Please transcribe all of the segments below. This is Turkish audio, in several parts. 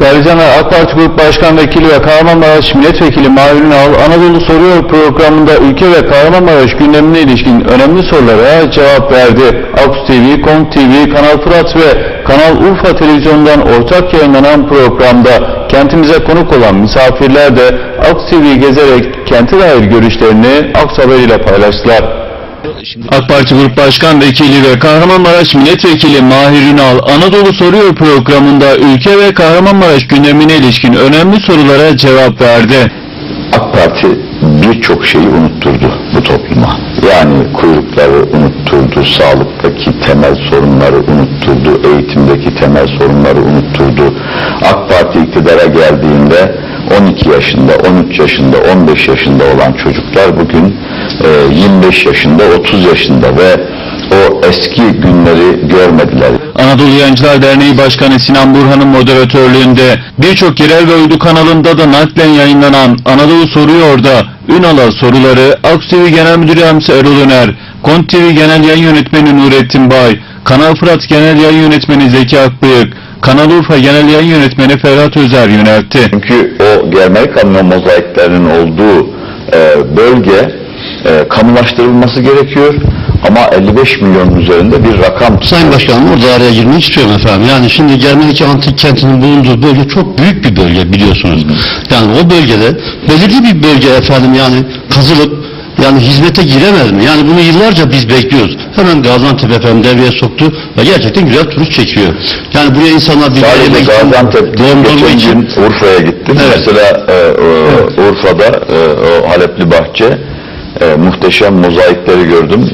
Değerli canlar, AK Parti Grup Başkan Vekili ve Kahramanmaraş Milletvekili Mahir Ünal, Anadolu Soruyor programında ülke ve Kahramanmaraş gündemine ilişkin önemli sorulara cevap verdi. Aks TV, Kom TV, Kanal Fırat ve Kanal Urfa Televizyon'dan ortak yayınlanan programda kentimize konuk olan misafirler de Aks TV gezerek kente dair görüşlerini Aks Haber ile paylaştılar. AK Parti Grup Başkan Vekili ve Kahramanmaraş Milletvekili Mahir Ünal, Anadolu Soruyor programında ülke ve Kahramanmaraş gündemine ilişkin önemli sorulara cevap verdi. AK Parti birçok şeyi unutturdu bu topluma. Yani kuyrukları unutturdu, sağlıktaki temel sorunları unutturdu, eğitimdeki temel sorunları unutturdu. AK Parti iktidara geldiğinde 12 yaşında, 13 yaşında, 15 yaşında olan çocuklar bugün e, 25 yaşında, 30 yaşında ve o eski günleri görmediler. Anadolu Yayıncılar Derneği Başkanı Sinan Burhan'ın moderatörlüğünde birçok yerel ve uydu kanalında da naklen yayınlanan Anadolu Soruyor'da Ünal'a soruları Aks TV Genel Müdür Yardımcısı Erol Öner, Kont TV Genel Yayın Yönetmeni Nurettin Bay, Kanal Fırat Genel Yayın Yönetmeni Zeki Akbıyık, Kanal Urfa Genel Yayın Yönetmeni Ferhat Özer yöneltti. Çünkü o germelik kamyon mozaiklerinin olduğu e, bölge e, kamulaştırılması gerekiyor. Ama 55 milyonun üzerinde bir rakam. Sayın Başkanım orada araya girmek istiyorum efendim. Yani şimdi Germenik Antik Kenti'nin bulunduğu bölge çok büyük bir bölge biliyorsunuz. Yani o bölgede belirli bir bölge efendim yani kazılıp yani hizmete giremez mi? Yani bunu yıllarca biz bekliyoruz. Hemen Gaziantep efendim devreye soktu ve gerçekten güzel turist çekiyor. Yani buraya insanlar bir Sadece Gaziantep geçen için Urfa'ya gittim. Evet. Mesela e, e, Urfa'da e, o Halepli Bahçe e, muhteşem mozaikleri gördüm.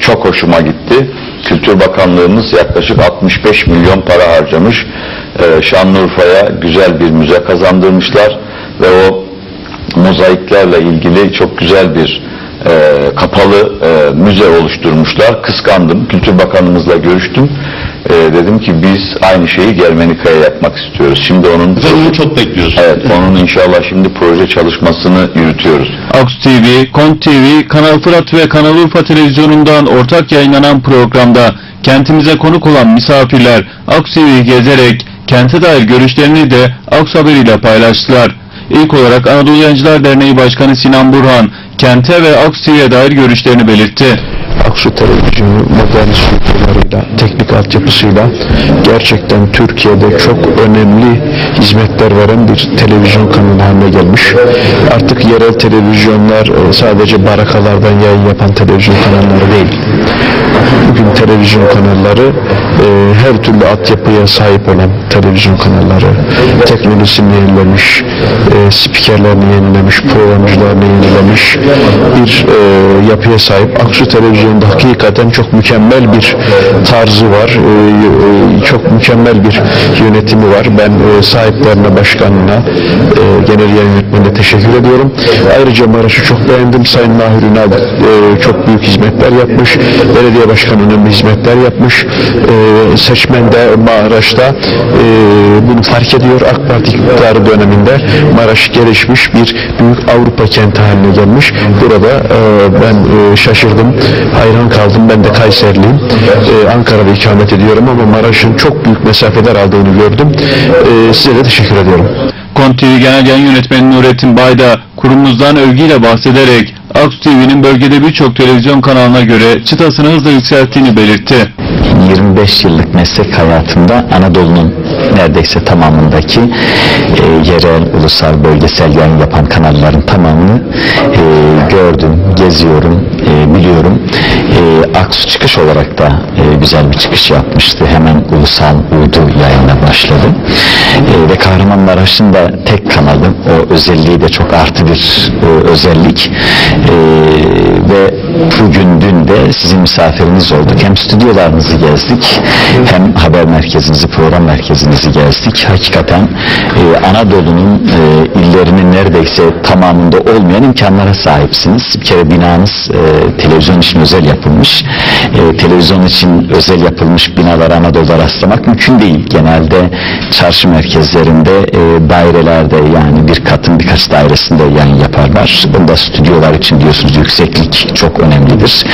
Çok hoşuma gitti. Kültür Bakanlığımız yaklaşık 65 milyon para harcamış. E, Şanlıurfa'ya güzel bir müze kazandırmışlar ve o mozaiklerle ilgili çok güzel bir e, kapalı e, müze oluşturmuşlar. Kıskandım. Kültür Bakanımızla görüştüm. E, dedim ki biz aynı şeyi Germenika'ya yapmak istiyoruz. Şimdi onun efendim çok bekliyoruz. Evet, onun inşallah şimdi proje çalışmasını yürütüyoruz. Aks TV, Kont TV, Kanal Fırat ve Kanal Urfa Televizyonu'ndan ortak yayınlanan programda kentimize konuk olan misafirler Aks TV'yi gezerek kente dair görüşlerini de Aks Haber ile paylaştılar. İlk olarak Anadolu Yayıncılar Derneği Başkanı Sinan Burhan, kente ve Aks TV'ye dair görüşlerini belirtti. Aksu Televizyonu modern stüdyolarıyla, teknik altyapısıyla gerçekten Türkiye'de çok önemli hizmetler veren bir televizyon kanalı haline gelmiş. Artık yerel televizyonlar sadece barakalardan yayın yapan televizyon kanalları değil. Bugün televizyon kanalları e, her türlü altyapıya sahip olan televizyon kanalları, teknolojisini yenilemiş, e, spikerlerini yenilemiş, programcılarını yenilemiş bir e, yapıya sahip. Aksu Televizyonu'nda hakikaten çok mükemmel bir tarzı var, e, e, çok mükemmel bir yönetimi var. Ben e, sahiplerine, başkanına, e, genel yönetmenine teşekkür ediyorum. Ayrıca Maraş'ı çok beğendim. Sayın Mahir Ünal e, çok büyük hizmetler yapmış. Belediye başkanı önemli hizmetler yapmış. E, seçmen de Maraş'ta e, bunu fark ediyor. AK Parti iktidarı döneminde Maraş gelişmiş bir büyük Avrupa kenti haline gelmiş. Burada e, ben e, şaşırdım, hayran kaldım. Ben de Kayserliyim. E, Ankara'da ikamet ediyorum ama Maraş'ın çok büyük mesafeler aldığını gördüm. E, size de teşekkür ediyorum. Kont TV Genel Yayın Yönetmeni Nurettin Bayda kurumumuzdan övgüyle bahsederek Aks TV'nin bölgede birçok televizyon kanalına göre çıtasını hızla yükselttiğini belirtti. 25 yıllık meslek hayatımda Anadolu'nun neredeyse tamamındaki e, yerel, ulusal, bölgesel yayın yapan kanalların tamamını e, gördüm, geziyorum, e, biliyorum. E, Aksu çıkış olarak da e, güzel bir çıkış yapmıştı. Hemen ulusal uydu yayına başladı. E, ve Kahramanmaraş'ın da tek kanalı, o özelliği de çok artı bir e, özellik. E, ve bugün dün de sizin misafiriniz olduk. Hem stüdyolarınızı gezdik hem haber merkezinizi, program merkezinizi gezdik. Hakikaten e, Anadolu'nun e, illerinin neredeyse tamamında olmayan imkanlara sahipsiniz. Bir kere binanız e, televizyon için özel yapılmış. E, televizyon için özel yapılmış binalara Anadolu'da rastlamak mümkün değil. Genelde çarşı merkezlerinde e, dairelerde yani bir katın birkaç dairesinde yayın yaparlar. Bunda stüdyolar için diyorsunuz yükseklik çok önemlidir.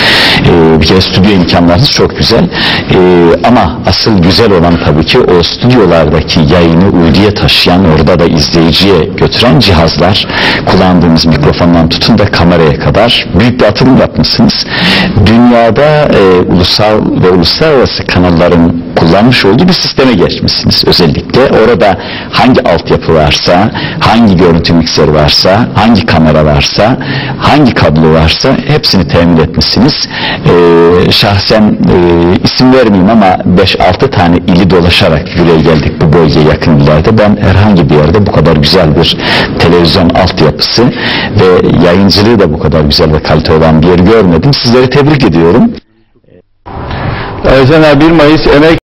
E, bir kere stüdyo imkanlarınız çok güzel. E, ama asıl güzel olan tabii ki o stüdyolardaki yayını uyduya taşıyan, orada da izleyiciye götüren cihazlar. Kullandığımız mikrofondan tutun da kameraya kadar büyük bir atılım yapmışsınız. Dünyada e, ulusal ve uluslararası kanalların kullanmış olduğu bir sisteme geçmişsiniz. Özellikle orada hangi altyapı varsa, hangi görüntü mikseri varsa, hangi kamera varsa, hangi kablo varsa hepsini temin etmişsiniz. Ee, şahsen e, isim vermeyeyim ama 5-6 tane ili dolaşarak buraya geldik bu bölgeye yakın illerde. Ben herhangi bir yerde bu kadar güzel bir televizyon altyapısı ve yayıncılığı da bu kadar güzel ve kalite olan bir yer görmedim. Sizleri tebrik ediyorum. Ercan abi 1 Mayıs Emek